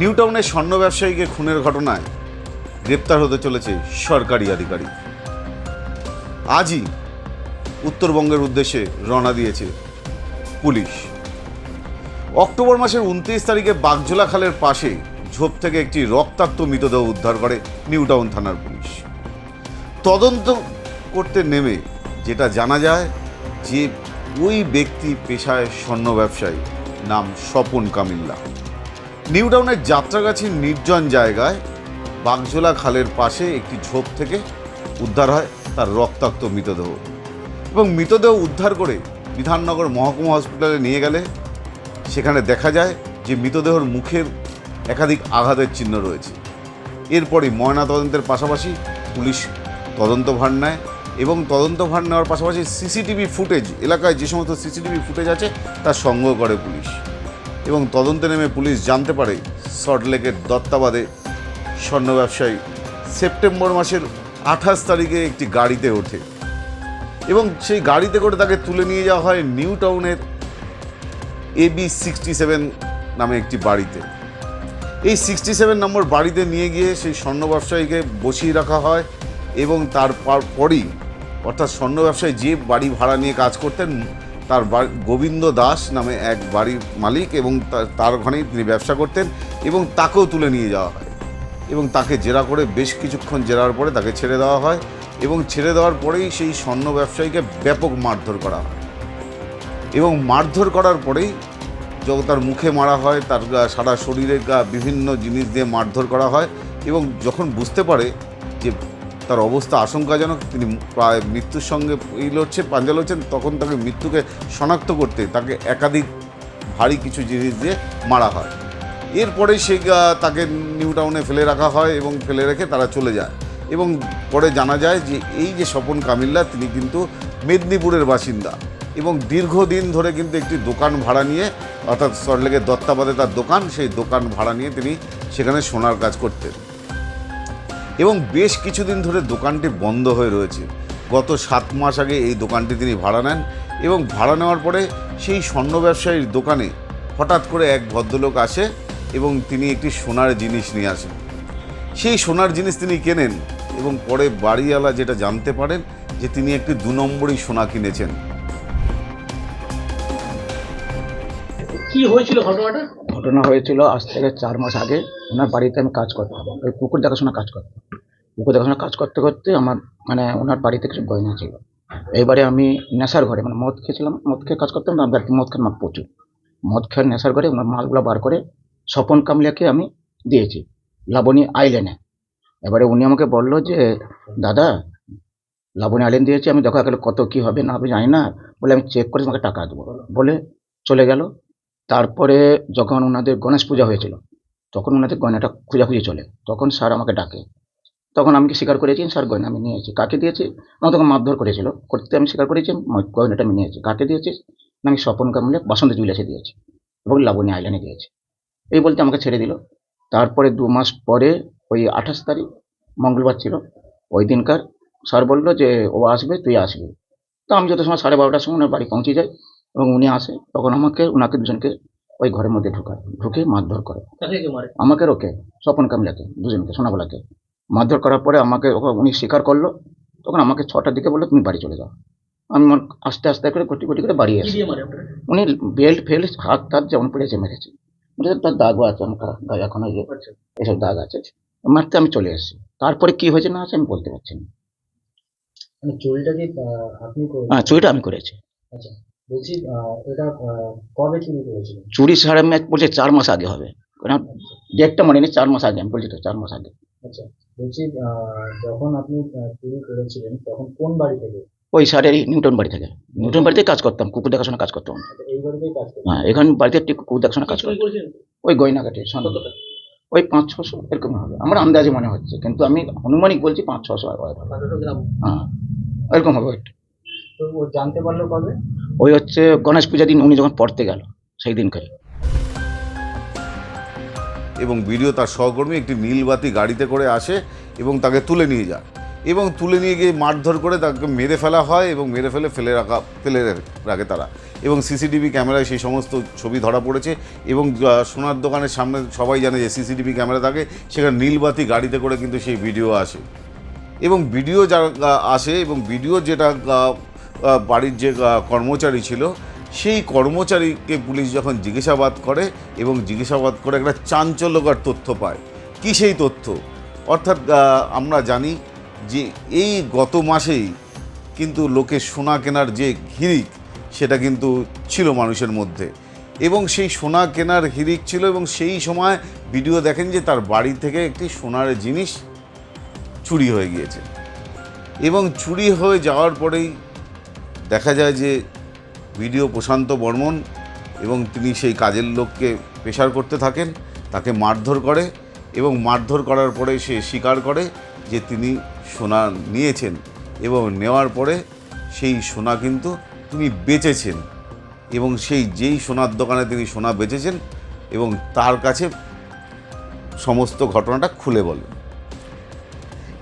নিউটাউনের স্বর্ণ ব্যবসায়ীকে খুনের ঘটনায় গ্রেপ্তার হতে চলেছে সরকারি আধিকারিক। আজই উত্তরবঙ্গের উদ্দেশ্যে রওনা দিয়েছে পুলিশ। অক্টোবর মাসের উনত্রিশ তারিখে বাগজোলা খালের পাশে ঝোপ থেকে একটি রক্তাক্ত মৃতদেহ উদ্ধার করে নিউটাউন থানার পুলিশ। তদন্ত করতে নেমে যেটা জানা যায় যে ওই ব্যক্তি পেশায় স্বর্ণ ব্যবসায়ী, নাম স্বপন কামিল্লা। নিউটাউনের যাত্রাগাছির নির্জন জায়গায় বাগজোলা খালের পাশে একটি ঝোপ থেকে উদ্ধার হয় তার রক্তাক্ত মৃতদেহ। এবং মৃতদেহ উদ্ধার করে বিধাননগর মহকুমা হসপিটালে নিয়ে গেলে সেখানে দেখা যায় যে মৃতদেহর মুখের একাধিক আঘাতের চিহ্ন রয়েছে। এরপরই ময়নাতদন্তের পাশাপাশি পুলিশ তদন্তভার নেয় এবং তদন্তভার নেওয়ার পাশাপাশি সিসিটিভি ফুটেজ, এলাকায় যে সমস্ত সিসিটিভি ফুটেজ আছে তা সংগ্রহ করে পুলিশ। এবং তদন্তে নেমে পুলিশ জানতে পারে সল্টলেকের দত্তাবাদে স্বর্ণ ব্যবসায়ী সেপ্টেম্বর মাসের আঠাশ তারিখে একটি গাড়িতে ওঠে এবং সেই গাড়িতে করে তাকে তুলে নিয়ে যাওয়া হয় নিউ টাউনের এবি সিক্সটি সেভেন নামে একটি বাড়িতে। এই সিক্সটি সেভেন নম্বর বাড়িতে নিয়ে গিয়ে সেই স্বর্ণ ব্যবসায়ীকে বসিয়ে রাখা হয় এবং তার পর- পরই অর্থাৎ স্বর্ণ ব্যবসায়ী যে বাড়ি ভাড়া নিয়ে কাজ করতেন তার গোবিন্দ দাস নামে এক বাড়ির মালিক এবং তার- ওখানেই তিনি ব্যবসা করতেন এবং তাকেও তুলে নিয়ে যাওয়া হয়। এবং তাকে জেরা করে বেশ কিছুক্ষণ জেরার পরে তাকে ছেড়ে দেওয়া হয় এবং ছেড়ে দেওয়ার পরেই সেই স্বর্ণ ব্যবসায়ীকে ব্যাপক মারধর করা হয়। এবং মারধর করার পরেই যখন তার মুখে মারা হয়, তার সারা শরীরে বিভিন্ন জিনিস দিয়ে মারধর করা হয় এবং যখন বুঝতে পারে যে তার অবস্থা আশঙ্কাজনক, তিনি প্রায় মৃত্যুর সঙ্গে ই লড়ছে, পাঞ্জা লড়ছেন, তখন তাকে মৃত্যুকে শনাক্ত করতে তাকে একাধিক ভারী কিছু জিনিস দিয়ে মারা হয়। এরপরে সে তাকে নিউ টাউনে ফেলে রাখা হয় এবং ফেলে রেখে তারা চলে যায়। এবং পরে জানা যায় যে এই যে স্বপন কামিল্লা, তিনি কিন্তু মেদিনীপুরের বাসিন্দা। এবং দীর্ঘদিন ধরে কিন্তু একটি দোকান ভাড়া নিয়ে, অর্থাৎ সল্টলেকের দত্তাবাদে তার দোকান, সেই দোকান ভাড়া নিয়ে তিনি সেখানে সোনার কাজ করতেন। এবং বেশ কিছুদিন ধরে দোকানটি বন্ধ হয়ে রয়েছে। গত সাত মাস আগে এই দোকানটি তিনি ভাড়া নেন এবং ভাড়া নেওয়ার পরে সেই স্বর্ণ ব্যবসায়ীর দোকানে হঠাৎ করে এক ভদ্রলোক আসে এবং তিনি একটি সোনার জিনিস নিয়ে আসেন। সেই সোনার জিনিস তিনি কেনেন এবং পরে বাড়িওয়ালা যেটা জানতে পারেন যে তিনি একটি দু নম্বরই সোনা কিনেছেন। কি হয়েছিল ঘটনাটা? ঘটনা হয়েছিল আজ থেকে চার মাস আগে। ওনার বাড়িতে আমি কাজ করতাম। ওই পুকুর দেখাশোনা কাজ করতাম। পুকুর দেখাশোনা কাজ করতে করতে আমার মানে ওনার বাড়িতে কিছু গয়না ছিল। এইবারে আমি নেশার ঘরে মানে মদ খেয়েছিলাম। মদ খেয়ে কাজ করতাম না মদ খেয়ে মাপ প্রচুর। মদ খেয়ে নেশার ঘরে ওনার মালগুলো বার করে স্বপন কামলিয়াকে আমি দিয়েছি, লাবণী আইল্যান্ডে। এবারে উনি আমাকে বলল যে, দাদা, লাবণী আইল্যান্ড দিয়েছি, আমি দেখা গেলে কত কী হবে না হবে জানি না। বলে আমি চেক করে তোমাকে টাকা দেবো। বলে চলে গেল। তারপরে যখন ওনাদের গণেশ পূজা হয়েছিল, তখন ওনাদের গয়নাটা খোঁজাখুঁজি চলে। তখন স্যার আমাকে ডাকে। তখন আমি স্বীকার করেছি? স্যার, গয়না আমি নিয়েছি। কাকে দিয়েছি? আমার তখন মারধর করেছিল। করতে আমি স্বীকার করেছি গয়নাটা আমি নিয়েছি। কাকে দিয়েছি? আমি স্বপন কামলে বাসন্তী জুয়েলার্সে দিয়েছি এবং লাবণী আইল্যান্ডে দিয়েছি। এই বলতে আমাকে ছেড়ে দিল। তারপরে দু মাস পরে, ওই আঠাশ তারিখ, মঙ্গলবার ছিল, ওই দিনকার স্যার বলল যে, ও আসবে, তুই আসবি। তো আমি যত সময় সাড়ে বারোটার সময় ওনার বাড়ি পৌঁছে যাই এবং উনি আসে তখন আমাকে ওনাকে দুজনকে ওই ঘরের মধ্যে ঢুকায় ঢুকে মারধর করে। আমাকে রোকে স্বপন কামলাকে দুজনকে সোনাবেলাকে। মারধর করার পরে আমাকে উনি স্বীকার করল তখন আমাকে ছটার দিকে বলল তুমি বাড়ি চলে যাও। আমি আস্তে আস্তে করে গটি গটি করে বাড়ি আপনারা উনি বেল্ট ফেল্ট হাত টাত যেমন পড়েছে মেরেছে। তার দাগও আছে আমার গায়ে এখন ওই যে আচ্ছা। এসব দাগ আছে। মারতে আমি চলে এসেছি। তারপরে কি হয়েছে না আছে আমি বলতে পারছি না। মানে চুরিটা কি আপনি হ্যাঁ চুরিটা আমি করেছি। আচ্ছা। বলছি আহ, এটা কবে চুরি করেছিলেন চুরি সাড়ে ম্যাচ বলছে চার মাস আগে হবে। কারণ ডেটটা মনে নেই চার মাস আগে আমি বলছি তো চার মাস আগে। আচ্ছা বলছি আহ, যখন আপনি চুরি করেছিলেন তখন কোন বাড়ি থেকে? ওই সারেরই নিউটন বাড়ি থেকে। নিউটন বাড়িতে কাজ করতাম কুকুর দেখাশোনা কাজ করতাম। আচ্ছা, এই বাড়িতেই কাজ করতেন? হ্যাঁ এখানে বাড়িতে একটি কুকুর দেখাশোনা কাজ করতাম ওই গয়নাঘাটে কত ওই পাঁচ ছশো এরকম হবে। আমার আন্দাজে মনে হচ্ছে কিন্তু আমি অনুমানিক বলছি পাঁচ ছশো হ্যাঁ এরকম হবে ওইটা। তো ও জানতে পারল কবে? ওই হচ্ছে গণেশ পূজা দিন উনি যখন পড়তে গেল সেই দিনকে এবং ভিডিও তার সহকর্মী একটি নীলবাতি গাড়িতে করে আসে এবং তাকে তুলে নিয়ে যায়। এবং তুলে নিয়ে গিয়ে মারধর করে তাকে মেরে ফেলা হয় এবং মেরে ফেলে ফেলে রাখা ফেলে রাখে তারা। এবং সিসিটিভি ক্যামেরায় সেই সমস্ত ছবি ধরা পড়েছে এবং সোনার দোকানের সামনে সবাই জানে যে সিসিটিভি ক্যামেরা থাকে সেখানে নীলবাতি গাড়িতে করে কিন্তু সেই ভিডিও আসে। এবং ভিডিও যারা আসে এবং ভিডিও যেটা বাড়ির যে কর্মচারী ছিল, সেই কর্মচারীকে পুলিশ যখন জিজ্ঞাসাবাদ করে এবং জিজ্ঞাসাবাদ করে একটা চাঞ্চল্যকর তথ্য পায়। কী সেই তথ্য? অর্থাৎ আমরা জানি যে এই গত মাসেই কিন্তু লোকে সোনা কেনার যে হিরিক সেটা কিন্তু ছিল মানুষের মধ্যে। এবং সেই সোনা কেনার হিরিক ছিল এবং সেই সময় ভিডিও দেখেন যে তার বাড়ি থেকে একটি সোনার জিনিস চুরি হয়ে গিয়েছে। এবং চুরি হয়ে যাওয়ার পরেই দেখা যায় যে ভিডিও প্রশান্ত বর্মন এবং তিনি সেই কাজের লোককে পেশার করতে থাকেন, তাকে মারধর করে এবং মারধর করার পরে সে স্বীকার করে যে তিনি সোনা নিয়েছেন এবং নেওয়ার পরে সেই সোনা কিন্তু তিনি বেচেছেন এবং সেই যেই সোনার দোকানে তিনি সোনা বেচেছেন এবং তার কাছে সমস্ত ঘটনাটা খুলে বলেন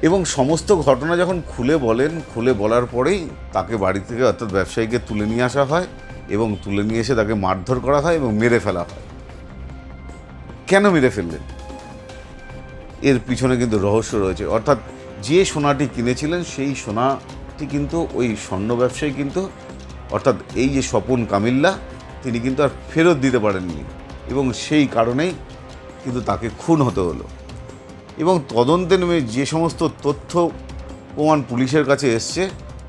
এবং সমস্ত ঘটনা যখন খুলে বলেন, খুলে বলার পরেই তাকে বাড়ি থেকে অর্থাৎ ব্যবসায়ীকে তুলে নিয়ে আসা হয় এবং তুলে নিয়ে এসে তাকে মারধর করা হয় এবং মেরে ফেলা হয়। কেন মেরে ফেললেন? এর পিছনে কিন্তু রহস্য রয়েছে। অর্থাৎ যে সোনাটি কিনেছিলেন, সেই সোনাটি কিন্তু ওই স্বর্ণ ব্যবসায়ী কিন্তু, অর্থাৎ এই যে স্বপন কামিল্লা, তিনি কিন্তু আর ফেরত দিতে পারেননি এবং সেই কারণেই কিন্তু তাকে খুন হতে হলো। এবং তদন্তে নেমে যে সমস্ত তথ্য প্রমাণ পুলিশের কাছে এসছে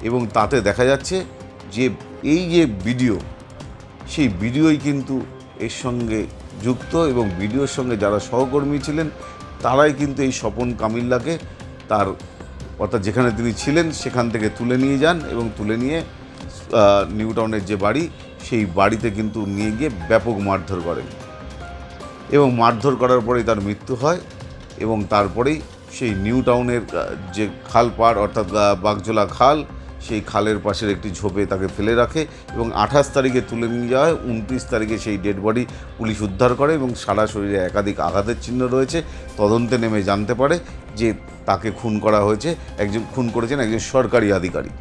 এবং তাতে দেখা যাচ্ছে যে এই যে ভিডিও, সেই ভিডিওই কিন্তু এর সঙ্গে যুক্ত এবং ভিডিওর সঙ্গে যারা সহকর্মী ছিলেন, তারাই কিন্তু এই স্বপন কামিল্লাকে তার, অর্থাৎ যেখানে তিনি ছিলেন সেখান থেকে তুলে নিয়ে যান এবং তুলে নিয়ে নিউ টাউনের যে বাড়ি, সেই বাড়িতে কিন্তু নিয়ে গিয়ে ব্যাপক মারধর করেন। এবং মারধর করার পরেই তার মৃত্যু হয়। এবং তারপরেই সেই নিউ টাউনের যে খাল পাড়, অর্থাৎ বাগজোলা খাল, সেই খালের পাশের একটি ঝোপে তাকে ফেলে রাখে এবং আঠাশ তারিখে তুলে নিয়ে যাওয়া হয় উনত্রিশ তারিখে সেই ডেড বডি পুলিশ উদ্ধার করে এবং সারা শরীরে একাধিক আঘাতের চিহ্ন রয়েছে, তদন্তে নেমে জানতে পারে যে তাকে খুন করা হয়েছে, একজন খুন করেছেন একজন সরকারি আধিকারিক।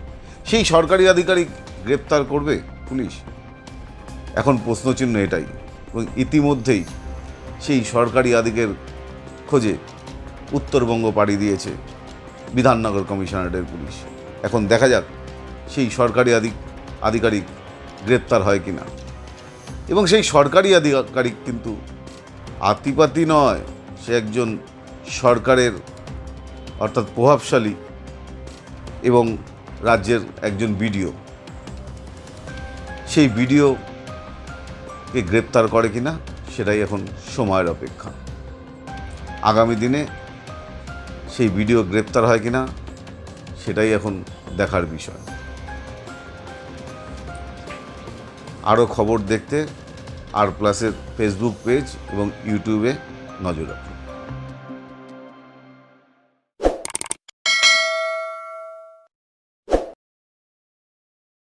সেই সরকারি আধিকারিক গ্রেপ্তার করবে পুলিশ? এখন প্রশ্নচিহ্ন এটাই এবং ইতিমধ্যেই সেই সরকারি আধিকের খোঁজে উত্তরবঙ্গ পাড়ি দিয়েছে বিধাননগর কমিশনারেটের পুলিশ। এখন দেখা যাক সেই সরকারি আধিক আধিকারিক গ্রেপ্তার হয় কি না এবং সেই সরকারি আধিকারিক কিন্তু আতিপাতি নয়, সে একজন সরকারের অর্থাৎ প্রভাবশালী এবং রাজ্যের একজন বিডিও। সেই বিডিওকে গ্রেপ্তার করে কিনা, সেটাই এখন সময়ের অপেক্ষা। আগামী দিনে সেই ভিডিও গ্রেপ্তার হয় কিনা, সেটাই এখন দেখার বিষয়। আরও খবর দেখতে আর প্লাসের ফেসবুক পেজ এবং ইউটিউবে নজর রাখুন।